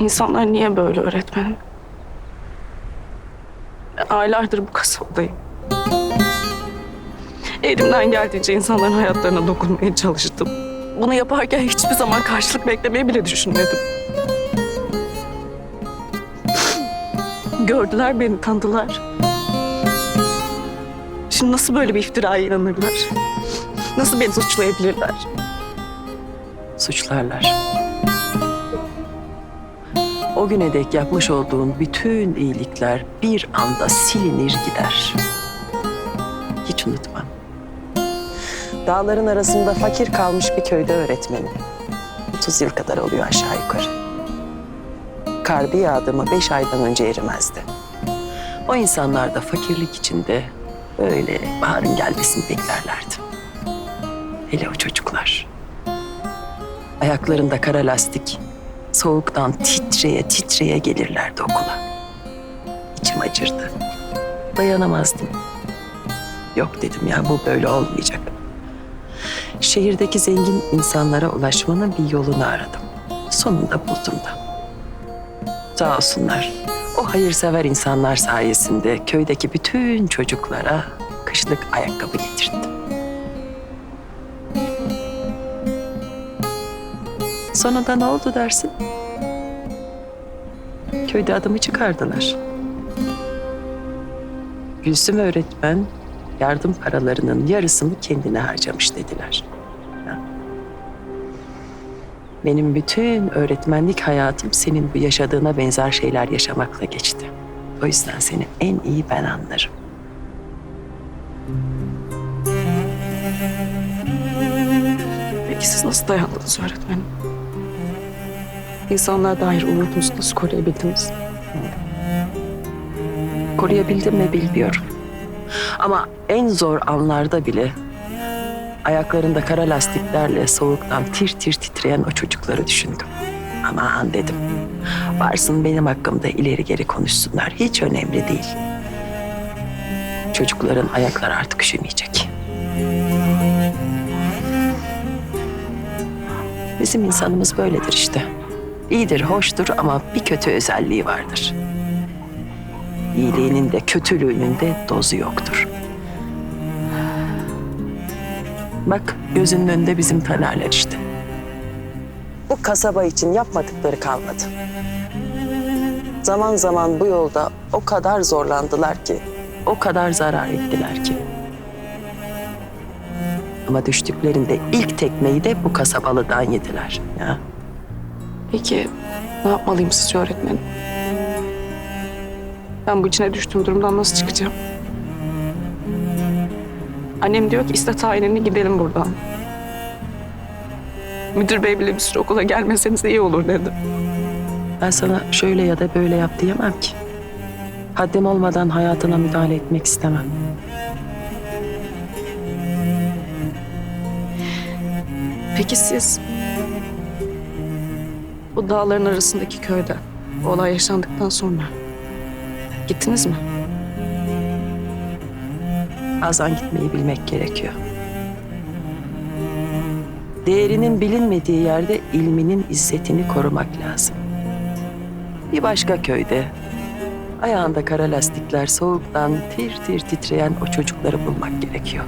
İnsanlar niye böyle öğretmenim? Aylardır bu kasabadayım. Elimden geldiğince insanların hayatlarına dokunmaya çalıştım. Bunu yaparken hiçbir zaman karşılık beklemeyi bile düşünmedim. Gördüler beni, tanıdılar. Şimdi nasıl böyle bir iftiraya inanırlar? Nasıl beni suçlayabilirler? Suçlarlar. O güne dek yapmış olduğun bütün iyilikler bir anda silinir gider. Hiç unutmam. Dağların arasında fakir kalmış bir köyde öğretmenim. 30 yıl kadar oluyor aşağı yukarı. Kar bir yağdı beş aydan önce erimezdi. O insanlar da fakirlik içinde böyle baharın gelmesini beklerlerdi. Hele o çocuklar. Ayaklarında kara lastik, soğuktan titreye titreye gelirlerdi okula. İçim acırdı. Dayanamazdım. Yok dedim ya bu böyle olmayacak. Şehirdeki zengin insanlara ulaşmanın bir yolunu aradım. Sonunda buldum da. Sağ olsunlar. O hayırsever insanlar sayesinde köydeki bütün çocuklara kışlık ayakkabı getirdim. Sonunda ne oldu dersin? Köyde adımı çıkardılar. Gülsüm öğretmen yardım paralarının yarısını kendine harcamış dediler. Benim bütün öğretmenlik hayatım senin bu yaşadığına benzer şeyler yaşamakla geçti. O yüzden seni en iyi ben anlarım. Peki siz nasıl dayandınız öğretmenim? İnsanlığa dair umudunuzu nasıl koruyabildiniz? Koruyabildim mi bilmiyorum. Ama en zor anlarda bile ayaklarında kara lastiklerle soğuktan tir tir titreyen o çocukları düşündüm. Aman dedim. Varsın benim hakkımda ileri geri konuşsunlar. Hiç önemli değil. Çocukların ayakları artık üşümeyecek. Bizim insanımız böyledir işte. İyidir, hoştur ama bir kötü özelliği vardır. İyiliğinin de kötülüğünün de dozu yoktur. Bak gözünün önünde bizim tanerler işte. Bu kasaba için yapmadıkları kalmadı. Zaman zaman bu yolda o kadar zorlandılar ki, o kadar zarar ettiler ki. Ama düştüklerinde ilk tekmeyi de bu kasabalıdan yediler. Ya. Peki ne yapmalıyım sizce öğretmenim? Ben bu içine düştüğüm durumdan nasıl çıkacağım? Annem diyor ki iste tayinini gidelim buradan. Müdür bey bile bir süre okula gelmeseniz iyi olur dedi. Ben sana şöyle ya da böyle yap diyemem ki. Haddim olmadan hayatına müdahale etmek istemem. Peki siz bu dağların arasındaki köyde bu olay yaşandıktan sonra gittiniz mi? Bazen gitmeyi bilmek gerekiyor. Değerinin bilinmediği yerde ilminin izzetini korumak lazım. Bir başka köyde ayağında kara lastikler soğuktan tir tir titreyen o çocukları bulmak gerekiyor.